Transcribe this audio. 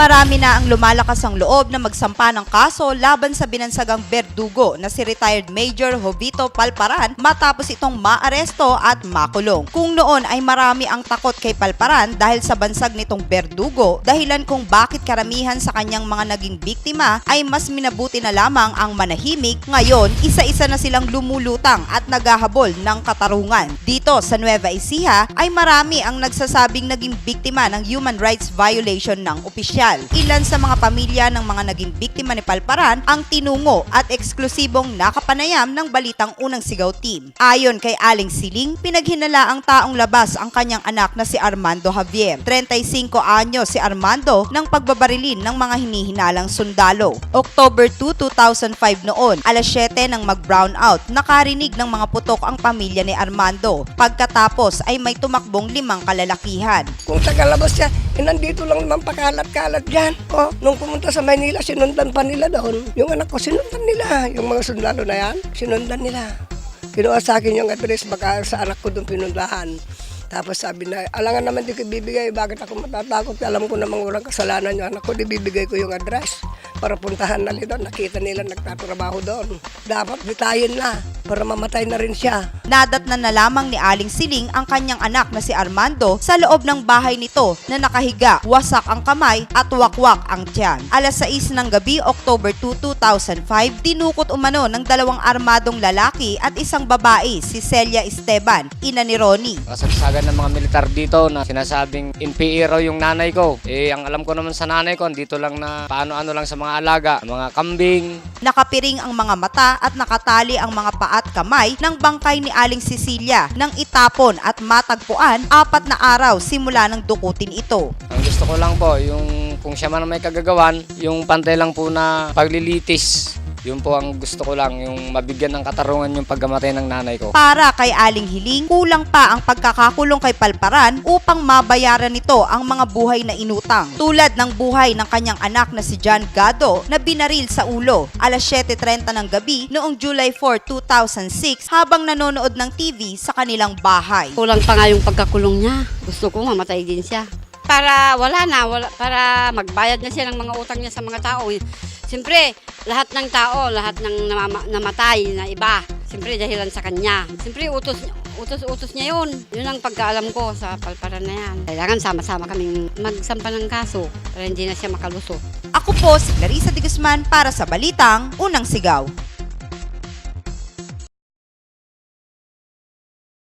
Marami na ang lumalakas ang loob na magsampa ng kaso laban sa binansagang berdugo na si retired Major Jovito Palparan matapos itong maaresto at makulong. Kung noon ay marami ang takot kay Palparan dahil sa bansag nitong berdugo, dahilan kung bakit karamihan sa kanyang mga naging biktima ay mas minabuti na lamang ang manahimik, ngayon isa-isa na silang lumulutang at naghahabol ng katarungan. Dito sa Nueva Ecija ay marami ang nagsasabing naging biktima ng human rights violation ng opisyal. Ilan sa mga pamilya ng mga naging biktima ni Palparan ang tinungo at eksklusibong nakapanayam ng balitang unang sigaw team. Ayon kay Aling Siling, pinaghinala ang taong labas ang kanyang anak na si Armando Javier. 35 anyo si Armando ng pagbabarilin ng mga hinihinalang sundalo. October 2, 2005 noon, alas 7 nang mag-brown out, nakarinig ng mga putok ang pamilya ni Armando. Pagkatapos ay may tumakbong limang kalalakihan. Kung tagalabas siya, eh, nandito lang naman pakalat-kalat dyan. Oh, nung pumunta sa Maynila, sinundan pa nila doon. Yung anak ko, sinundan nila. Yung mga sundalo na yan, sinundan nila. Kinuha sa akin yung address, baka sa anak ko doon pinundahan. Tapos sabi na, alangan naman di ko bibigay, bakit ako matatakot? Alam ko namang walang kasalanan yung anak ko, di bibigay ko yung address para puntahan na nila. Nakita nila nagtatrabaho doon. Dapat bitayin na para mamatay na rin siya. Nadat na na lamang ni Aling Siling ang kanyang anak na si Armando sa loob ng bahay nito na nakahiga, wasak ang kamay at wakwak ang tiyan. Alas 6 ng gabi, October 2, 2005, tinukot umano ng dalawang armadong lalaki at isang babae, si Celia Esteban, ina ni Ronnie. Kasagsagan ng mga militar dito na sinasabing NPE raw yung nanay ko. Eh, ang alam ko naman sa nanay ko, dito lang na paano-ano lang sa mga alaga, mga kambing. Nakapiring ang mga mata at nakatali ang mga paa at kamay ng bangkay ni Aling Cecilia nang itapon at matagpuan apat na araw simula ng dukutin ito. Ang gusto ko lang po, yung kung siya man may kagagawan, yung pantay lang po na paglilitis. Yun po ang gusto ko lang, yung mabigyan ng katarungan yung paggamatay ng nanay ko. Para kay Aling Hiling, kulang pa ang pagkakakulong kay Palparan upang mabayaran nito ang mga buhay na inutang. Tulad ng buhay ng kanyang anak na si John Gado na binaril sa ulo alas 7.30 ng gabi noong July 4, 2006 habang nanonood ng TV sa kanilang bahay. Kulang pa nga yung pagkakulong niya. Gusto ko mamatay din siya. Para wala na, wala, para magbayad na siya ng mga utang niya sa mga tao. Siyempre, lahat ng tao, lahat ng namatay na iba, siyempre dahilan sa kanya. Siyempre, utos, utos, utos niya yun. Yun ang pagkaalam ko sa palparan na yan. Kailangan sama-sama kaming magsampa ng kaso para hindi na siya makalusot. Ako po si Clarissa de Guzman para sa Balitang Unang Sigaw.